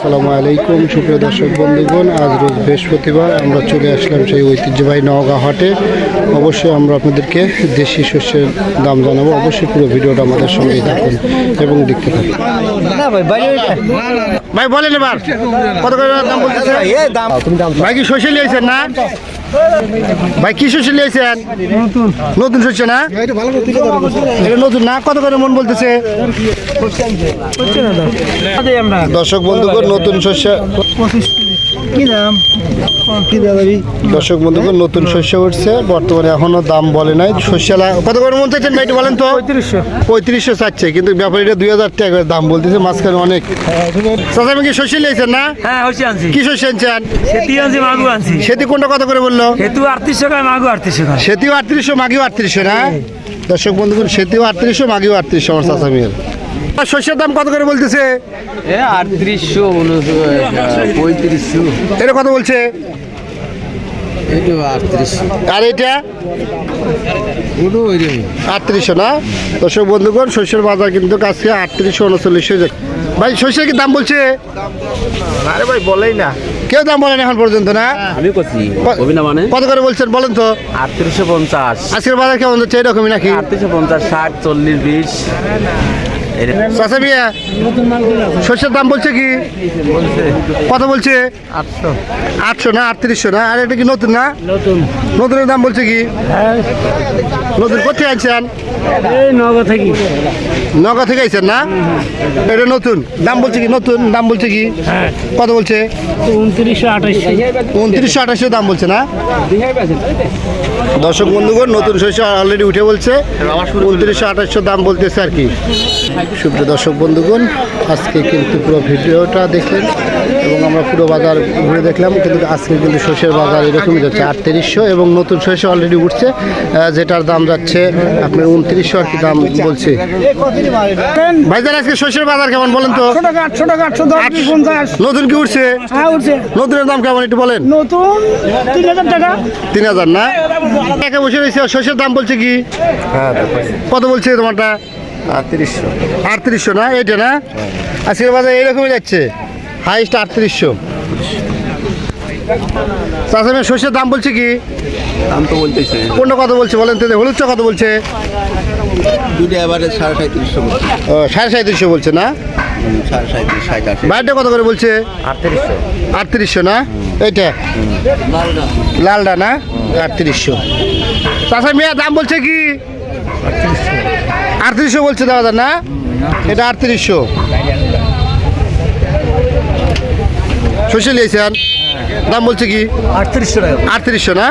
আসসালামু আলাইকুম সুপ্রিয় দর্শক বন্ধুগণ আজ রোজ বৃহস্পতিবার আমরা চলে আসলাম সেই ঐতিহ্যবাহী নওগাঁ হাটে। অবশ্যই আমরা আপনাদেরকে দেশি শস্যের দাম জানাব অবশ্যই পুরো ভিডিওটা আমাদের সঙ্গেই থাকুন এবং দেখতে থাকুন। ভাই বলেন এবার কত করে দাম বলতেছে ভাই কি শস্য নিয়েছেন না? ভাই কি শস্য নিয়েছেন নতুন। শস্য না? এটা নতুন না? কত করে মন বলতেছে? দর্শক বন্ধুগণ নতুন শস্য। কি দাম? দর্শক বন্ধুগণ নতুন শস্য উঠছে বর্তমানে এখনও দাম বলে নাই। শস্য কত করে মন চাচ্ছেন ভাই বলেন তো? পঁয়ত্রিশশো। পঁয়ত্রিশশো চাচ্ছে কিন্তু ব্যাপারীটা দুই হাজার টাকা দাম বলতেছে মাঝখানে অনেক। চাচা কি শস্য নিয়েছেন না? হ্যাঁ হচ্ছে আনছি। কি শস্য আনছেন? সেটি আনছি মাগু আনছি। সেটি কোনটা কত করে বলল? হেতু আটত্রিশশো টাকা মাগু আটত্রিশশো টাকা সেটিও আটত্রিশশো মাগিও আটত্রিশশো না? দর্শক বন্ধুগণ সেটিও আটত্রিশশো মাগিও আটত্রিশশো আমার চাচা মেয়ের শস্যের দাম কত করে বলতেছে? আটত্রিশশো পঁয়ত্রিশশো। এটা কত বলছে? আর এটা? আটত্রিশশো না? দর্শক বন্ধুগণ শস্যের বাজার কিন্তু কাছে আটত্রিশশো উনচল্লিশ হয়ে ভাই শস্যের কি দাম বলছে? আরে ভাই বলেই না। কেউ দাম বলেন এখন পর্যন্ত না? আমি করছি। মানে? কত করে বলছেন বলেন তো? আটত্রিশশো পঞ্চাশ। আজকের বাজার কেমন যাচ্ছে এরকমই নাকি? আটত্রিশশো পঞ্চাশ ষাট চল্লিশ বিশ। চাষা মিয়া শস্যের দাম বলছে কি? কত বলছে? আটশো। আটশো না আটত্রিশশো না? আর এটা কি নতুন না? নতুন। নতুনের দাম বলছে কি? নতুন কোথায় আনছেন? এই নগদ থাকি। নগা থেকে আইছেন না? এটা নতুন। দাম বলছে কি? নতুন। দাম বলছে কি? হ্যাঁ। কত বলছে? উনত্রিশশো আঠাশশো। উনত্রিশশো আঠাশশো দাম বলছে না? দর্শক বন্ধুগণ নতুন শস্য অলরেডি উঠে বলছে। উনত্রিশশো আঠাশশো দাম বলতেছে আর কি। সুপ্রিয় দর্শক বন্ধুগণ আজকে কিন্তু পুরো ভিডিওটা দেখলেন এবং আমরা পুরো বাজার ঘুরে দেখলাম কিন্তু আজকে কিন্তু শস্যের বাজার এরকমই যাচ্ছে আটত্রিশশো এবং নতুন শস্য অলরেডি উঠছে যেটার দাম যাচ্ছে আপনার উনত্রিশশো আর কি দাম বলছে। ভাইজান আজকে শস্যের বাজার কেমন বলেন তো? নতুন কি উঠছে? হ্যাঁ উঠছে। নতুনের দাম কেমন একটু বলেন। নতুন তিন হাজার টাকা। তিন হাজার না? একে বসে রয়েছে শস্যের দাম বলছে কি? কত বলছে তোমারটা? আটত্রিশশো। আটত্রিশশো না? এইটা না? আজকের বাজার এইরকমই যাচ্ছে। হাইস্ট আটত্রিশশো। চাষামের শস্যের দাম বলছে কি? দাম তো বলতেছে। কোনটা কত বলছে বলেন তো হলুদ চা কত বলছে? দুটো এবারে সাড়ে সাঁত্রিশশো ও, সাড়ে সাঁত্রিশশো বলছে না? বাইরটা কত করে বলছে? আটত্রিশশো। না? এইটা? লালটা না? আটত্রিশশো। চাষা মিয়া দাম বলছে কি? আটত্রিশশো বলছে দাদা না? এটা আটত্রিশশো। শস্য নিয়েছেন দাম বলছে কি? আটত্রিশশো টাকা। আটত্রিশশো না?